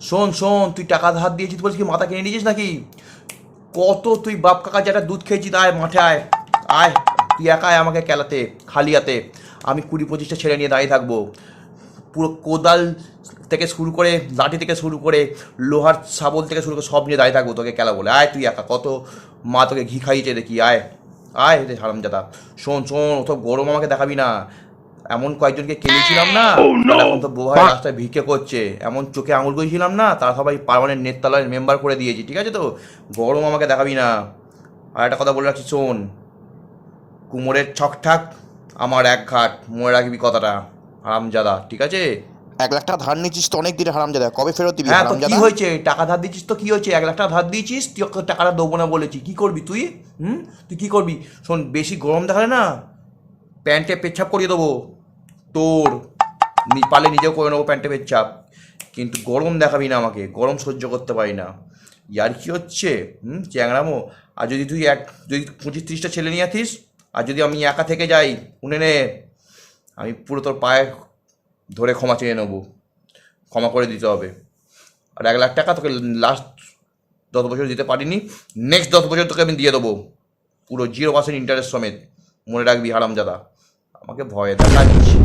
শোন শোন, তুই টাকা ধার দিয়েছিস বলছিস কি মাথা কিনে নিয়েছিস নাকি? কত তুই বাপ কাকা যেটা দুধ খেয়েছিস, আয় মাঠে আয়। আয়, তুই একা আয় আমাকে কেলাতে, খালি হাতে। আমি কুড়ি পঁচিশটা ছেড়ে নিয়ে দাঁড়িয়ে থাকব। পুরো কোদাল থেকে শুরু করে, লাঠি থেকে শুরু করে, লোহার শাবল থেকে শুরু করে সব নিয়ে দাঁড়িয়ে থাকব তোকে খেলা বলে। আয় তুই একা, কত মা তোকে ঘি খাইয়েছে দেখি, আয়। আয় রে হারামজাদা। শোন শোন অত গরম আমাকে দেখাবি না। এমন কয়েকজনকে কেলিয়েছিলাম না তারা এখন তো বোভাই রাস্তায় ভিক্ষে করছে এমন চোখে আঙুল গইছিলাম না তারা সবাই পার্মানেন্ট নেতালয়ের মেম্বার করে দিয়েছি ঠিক আছে তো? গরম আমাকে দেখাবি না। আর একটা কথা বলে রাখছি শোন। কুমোরের ছকঠাক আমার এক ঘাট মনে রাখবি কথাটা হারামজাদা ঠিক আছে? এক লাখ টাকা ধার নিচ্ছিস তো অনেক দিন হারামজাদা কবে ফেরত দিবি হ্যাঁ কি হয়েছে? টাকা ধার দিচ্ছিস তো কি হয়েছে? এক লাখ টাকা ধার দিয়েছিস তুই টাকাটা দেবো না বলেছি কি করবি তুই? হুম? তুই কি করবি? শোন বেশি গরম দেখালে না প্যান্টে পেচ্ছাপ করিয়ে দেবো। তোর। পারলে নিজেও করে নেব প্যান্টে পেচ্ছাপ কিন্তু গরম দেখাবি না আমাকে, গরম সহ্য করতে পারি না। ইয়ার কি হচ্ছে? হুম চ্যাংরামো আর যদি তুই এক, যদি পঁচিশ তিরিশটা ছেলে নিয়ে আসিস, আর যদি আমি একা থেকে যাই শুনে নে। আমি পুরো তোর পায়ে ধরে ক্ষমা চেয়ে নেব। ক্ষমা করে দিতে হবে। আর এক লাখ টাকা তোকে লাস্ট দশ বছর দিতে পারিনি নেক্সট দশ বছর তোকে আমি দিয়ে দেবো। পুরো জিরো পার্সেন্ট ইন্টারেস্ট সমেত। মনে রাখবি হারামজাদা। আমাকে ভয় দেখাচ্ছি